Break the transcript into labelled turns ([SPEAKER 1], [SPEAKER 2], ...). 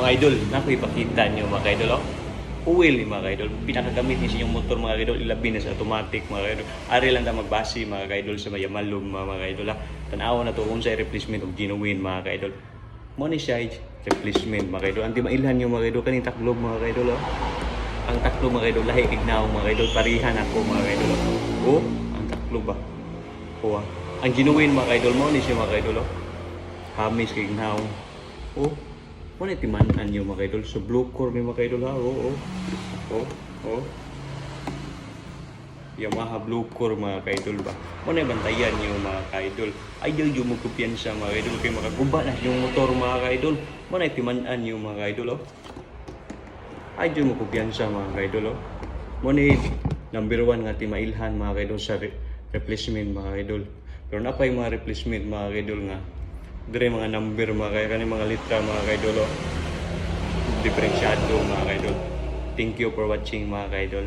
[SPEAKER 1] Mga idol, naku ipakita nyo mga idol. Oh. Oil ni mga idol. Pinakagamit niya yung motor mga idol. Ilabi na sa automatic mga idol. Ari lang ta magbasi mga idol sa mayamalum mga, mga idol. Ha. Tanawa na to kung sa replacement of genuine mga idol. Mo ni siya replacement mga idol. Anti mailhan yung mga idol. Kaning taklob mga idol. Oh. Ang taklob mga idol. Lahi ignaw mga idol. Parihan ako mga idol. Oh, oh ang taklob ba? Oh, ah. Ang genuine mga idol mo ni siya mga idol. Oh. Hamis kay ignaw. Oh, Muna timanan nyo mga idol. Sa blue core may mga idol ha. Oo, oo. Oo, oo. Yamaha blue core mga kaidol ba. Muna bantayan nyo mga kaidol. Idol yung mo kumpiyansa mga kaidol. Kaya makaguba na yung motor mga kaidol. Muna timanan nyo mga kaidol oh. Idol mo kumpiyansa mga kaidol oh. Muna number one nga timailhan mga kaidol sa re- replacement mga kaidol. Pero napay mga replacement mga kaidol nga dire mga number mga kaya kani mga litra mga kaidol oh. diferensyado mga kaidol thank you for watching mga kaidol